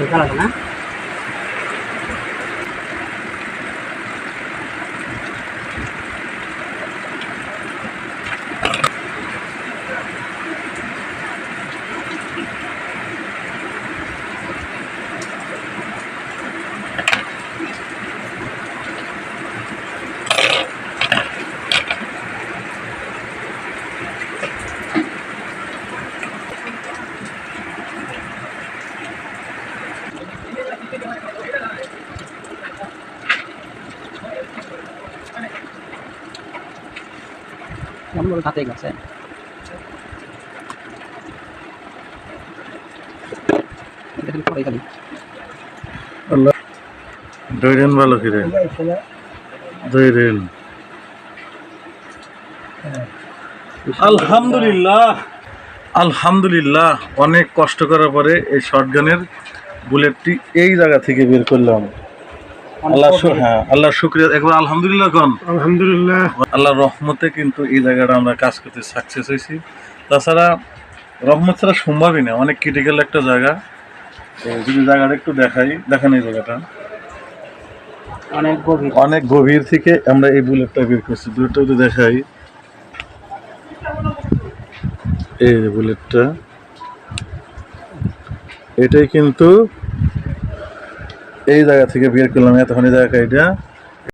ঢোকা লাগে না। নম্বর হাতে গেছে। আল্লাহ দৈরেন ভালো কিরে দৈরেন আলহামদুলিল্লাহ। আলহামদুলিল্লাহ অনেক কষ্ট করার পরে এই শর্টগানের বুলেটটি এই জায়গা থেকে বের করলাম। আল্লাহ হ্যাঁ আল্লাহ শুক্রিয়া। একবার আলহামদুলিল্লাহ কন। আলহামদুলিল্লাহ। আল্লাহর রহমতে কিন্তু এই জায়গাটা আমরা কাজ করতে সাকসেস হয়েছি। তাছাড়া রহমত ছাড়া সম্ভবই না অনেক ক্রিটিক্যাল একটা জায়গা। যদি জায়গাটা একটু দেখাই দেখেন এই জায়গাটা। অনেক গভীর। অনেক গভীর থেকে আমরা এই বুলেটটা বের করছি বুলেটটা যদি দেখাই। এই বুলেটটা এটাই কিন্তু এই জায়গা থেকে বের করলাম এতক্ষণ এই জায়গা এটা।